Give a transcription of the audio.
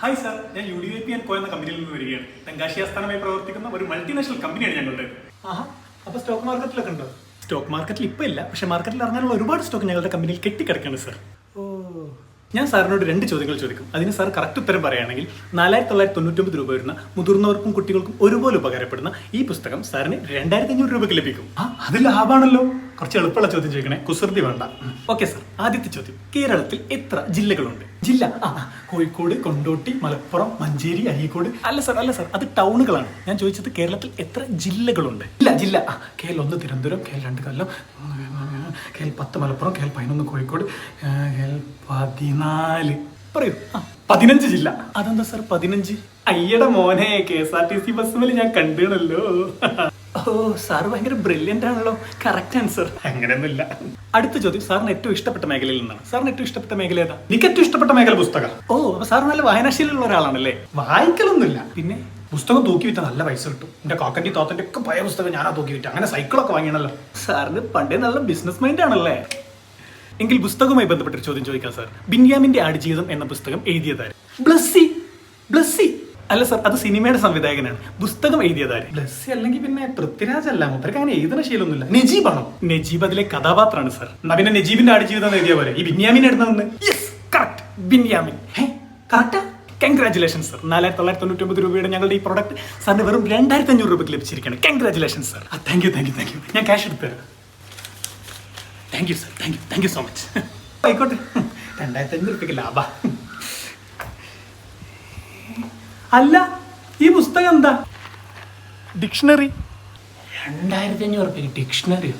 Hi sir ഞാൻ U D P N co എന്ന കമ്പനിയിൽ നിന്ന് വരികയാണ്. തെങ്കാശി ആസ്ഥാനമായി പ്രവർത്തിക്കുന്ന ഒരു മൾട്ടിനാഷണൽ കമ്പനിയാണ് ഞങ്ങളുടെ ആഹാ. അപ്പൊ സ്റ്റോക്ക് മാർക്കറ്റിലൊക്കെ ഉണ്ടോ? സ്റ്റോക്ക് മാർക്കറ്റിൽ ഇപ്പോൾ ഇല്ല. പക്ഷെ മാർക്കറ്റിൽ ഇറങ്ങാനുള്ള ഒരുപാട് സ്റ്റോക്ക് ഞങ്ങളുടെ കമ്പനിയിൽ കെട്ടിക്കിടക്കാണ് സർ ഓ. ഞാൻ സാറിനോട് രണ്ട് ചോദ്യങ്ങൾ ചോദിക്കും. അതിന് സാർ കറക്റ്റ് ഉത്തരം പറയുകയാണെങ്കിൽ നാലായിരത്തി തൊള്ളായിരത്തി തൊണ്ണൂറ്റൊമ്പത് രൂപ വരുന്ന മുതിർന്നവർക്കും കുട്ടികൾക്കും ഒരുപോലെ ഉപകാരപ്പെടുന്ന ഈ പുസ്തകം സാറിന് രണ്ടായിരത്തി അഞ്ഞൂറ് രൂപയ്ക്ക് ലഭിക്കും. ആ അത് ലാഭാണല്ലോ. കുറച്ച് എളുപ്പമുള്ള ചോദ്യം ചോദിക്കണേ. കുസൃതി വേണ്ട. ഓക്കെ സാർ ആദ്യത്തെ ചോദ്യം. കേരളത്തിൽ എത്ര ജില്ലകളുണ്ട്? ജില്ല. ആ കോഴിക്കോട് കൊണ്ടോട്ടി മലപ്പുറം മഞ്ചേരി അരീക്കോട്. അല്ല സാർ അല്ല സാർ അത് ടൗണുകളാണ്. ഞാൻ ചോദിച്ചത് കേരളത്തിൽ എത്ര ജില്ലകളുണ്ട്? ഇല്ല ജില്ല. ആ കെ ഒന്ന് തിരുവനന്തപുരം കേരള രണ്ട് കൊല്ലം കേരള പത്ത് മലപ്പുറം കേരള പതിനൊന്ന് കോഴിക്കോട് കേരള പതിനാല്. പറയൂ. ആ പതിനഞ്ച് ജില്ല. അതെന്താ സാർ പതിനഞ്ച്? അയ്യടെ മോനെ K S R T C bus മേലെ ഞാൻ കണ്ടിണല്ലോ ഓ സാർ ഭയങ്കര ബ്രില്യന്റ് ആണല്ലോ. കറക്റ്റ് ആൻസർ അങ്ങനെയൊന്നുമില്ല. അടുത്ത ചോദ്യം സാറിന് ഏറ്റവും ഇഷ്ടപ്പെട്ട മേഖലയിൽ നിന്നാണ്. സാറിന് ഏറ്റവും ഇഷ്ടപ്പെട്ട മേഖല ഏതാ? എനിക്ക് ഏറ്റവും ഇഷ്ടപ്പെട്ട മേഖല പുസ്തകം. ഓ അപ്പൊ സാർ നല്ല വായനാശീലമുള്ള ഒരാളാണല്ലേ? വായിക്കലൊന്നുമില്ല. പിന്നെ? പുസ്തകം തൂക്കി വിറ്റ നല്ല പൈസ കിട്ടും. എന്റെ കാക്കന്റെ തോത്തന്റെ ഒക്കെ പഴയ പുസ്തകം ഞാനാ തൂക്കി വിറ്റ. അങ്ങനെ സൈക്കിളൊക്കെ വാങ്ങിയണല്ലോ. സാറിന് പണ്ടേ നല്ല ബിസിനസ് മൈൻഡ് ആണല്ലേ? എങ്കിൽ പുസ്തകവുമായി ബന്ധപ്പെട്ട ചോദ്യം ചോദിക്കാം സാർ. ബിന്യാമിന്റെ ആടുജീവിതം എന്ന പുസ്തകം എഴുതിയതാര്? ബ്ലസ്സി ബ്ലസ്സി. അല്ല സർ അത് സിനിമയുടെ സംവിധായകനാണ്. പുസ്തകം എഴുതിയതാര് ബ്ലസ്സി അല്ലെങ്കിൽ പിന്നെ പൃഥ്വിരാജ് അല്ല മൂപ്പർക്ക് അങ്ങനെ എഴുതുന്ന ശീലമൊന്നുമില്ല. നജീബാണോ നജീബ് അതിലെ കഥാപാത്രമാണ് സർ. എന്നാ പിന്നെ നജീബിന്റെ ആടുജീവിതം എഴുതിയ പോലെ. ഈ ബിന്യാമിൻ എടുത്തതെന്ന് യെസ് കറക്റ്റ് ബിന്യാമിൻ കറക്റ്റാ കൺഗ്രാറ്റുലേഷൻ സർ നാലായിരത്തി തൊള്ളായിരത്തി തൊണ്ണൂറ്റി ഒമ്പത് രൂപയുടെ ഞങ്ങളുടെ ഈ പ്രോഡക്റ്റ് സാറിന് വെറും രണ്ടായിരത്തി അഞ്ഞൂറ് രൂപയ്ക്ക് ലഭിച്ചിരിക്കുകയാണ്. Congratulation sir thank you thank you thank you ഞാൻ ക്യാഷ് എടുത്തു thank you sir thank you thank you so much ആയിക്കോട്ടെ. രണ്ടായിരത്തി അഞ്ഞൂറ് രൂപയ്ക്ക് ലാഭ. അല്ല ഈ പുസ്തകം എന്താ? ഡിക്ഷണറി രണ്ടായിരത്തി അഞ്ഞൂറ് ഡിക്ഷണറി ഡിക്ഷണറിയോ